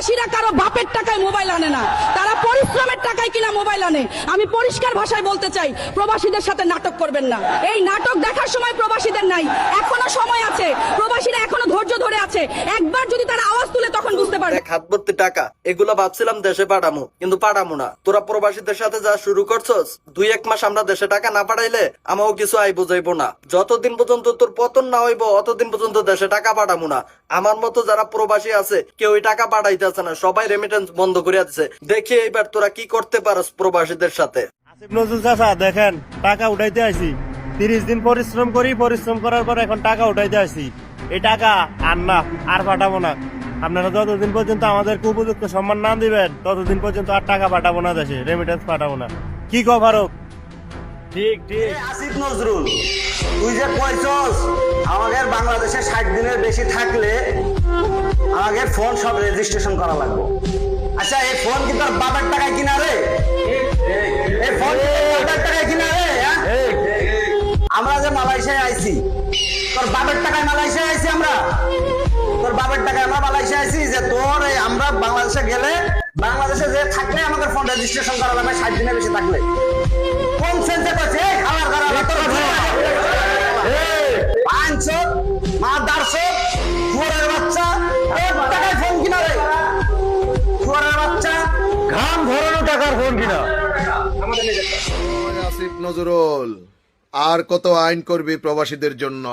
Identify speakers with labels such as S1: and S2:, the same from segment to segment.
S1: প্রবাসীরা কারও বাপের টাকায় মোবাইল আনে না। তারা পরিশ্রমের টাকায় কিনা মোবাইল আনে। আমি পরিষ্কার ভাষায় বলতে চাই, প্রবাসীদের সাথে নাটক করবেন না। এই নাটক দেখার সময় প্রবাসীদের নাই, এখনও সময় আছে। প্রবাসীরা এখনও ধৈর্য ধরে আছে। একবার যদি তারা আওয়াজ তুলে পারবে
S2: এক হাত ভর্তি টাকা। এগুলো ভাবছিলাম দেশে পাঠামু কিন্তু পাঠামু না। তোরা প্রবাসীদের সাথে যা শুরু করছস দুই এক মাস আমরা দেশে টাকা না পাঠাইলে আমাও কিছু আই বুঝাইবো না। যতদিন পর্যন্ত তোর পতন না হইব অতদিন পর্যন্ত দেশে টাকা পাঠামু না। আমার মতো যারা প্রবাসী আছে কেউ এই টাকা পাঠাইতেছে না সবাই রেমিটেন্স বন্ধ করে দিচ্ছে দেখি এইবার তোরা কি করতে পারস প্রবাসীদের সাথে।
S3: আসিফ নজরুল চাচা দেখেন টাকা উঠাইতে আসি তিরিশ দিন পরিশ্রম করি পরিশ্রম করার পর এখন টাকা উঠাইতে আসি এই টাকা আর না আর পাঠাবো না। আপনারা যতদিন পর্যন্ত আমাদেরকে উপযুক্ত সম্মান না দিবেন ততদিন পর্যন্ত আর টাকা পাঠাবো না দেশে রেমিটেন্স পাঠাবো না। কি কো ফারুক? ঠিক ঠিক।
S4: আসিফ নজরুল তুই যে কইছস আমাদের বাংলাদেশে ষাট দিনের বেশি থাকলে আমাদের ফোন সব রেজিস্ট্রেশন করা লাগবে। আচ্ছা এই ফোন কি তোর বাবার টাকায় কিনা রে? এই ফোন বাবার টাকায় কিনা রে হ্যাঁ? আমরা যে মালয়েশিয়ায় আইছি তোর বাবার টাকায় মালয়েশিয়ায় আইছি আমরা? তোর বাবার টাকায় আমরা মালয়েশিয়ায় আইছি যে তোর আমরা বাংলাদেশে গেলে বাংলাদেশে যে থাকলে আমাদের ফোন রেজিস্ট্রেশন করা লাগবে ষাট দিনের বেশি থাকলে। কোন সেন্সে করছে খাবার খারাপ মা দারশো ফুয়ারের বাচ্চা এক টাকায় ফোন কিনা রে। ফুয়ারের বাচ্চা।
S3: ঘাম ধরানো টাকার ফোন কিনা।
S5: আসিফ নজরুল আর কত আইন করবি প্রবাসীদের জন্য?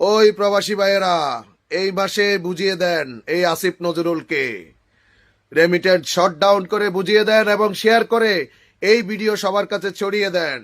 S5: ওই প্রবাসী ভাইয়েরা এই মাসে বুঝিয়ে দেন এই আসিফ নজরুলকে। রেমিটেন্স শট ডাউন করে বুঝিয়ে দেন এবং শেয়ার করে এই ভিডিও সবার কাছে ছড়িয়ে দেন।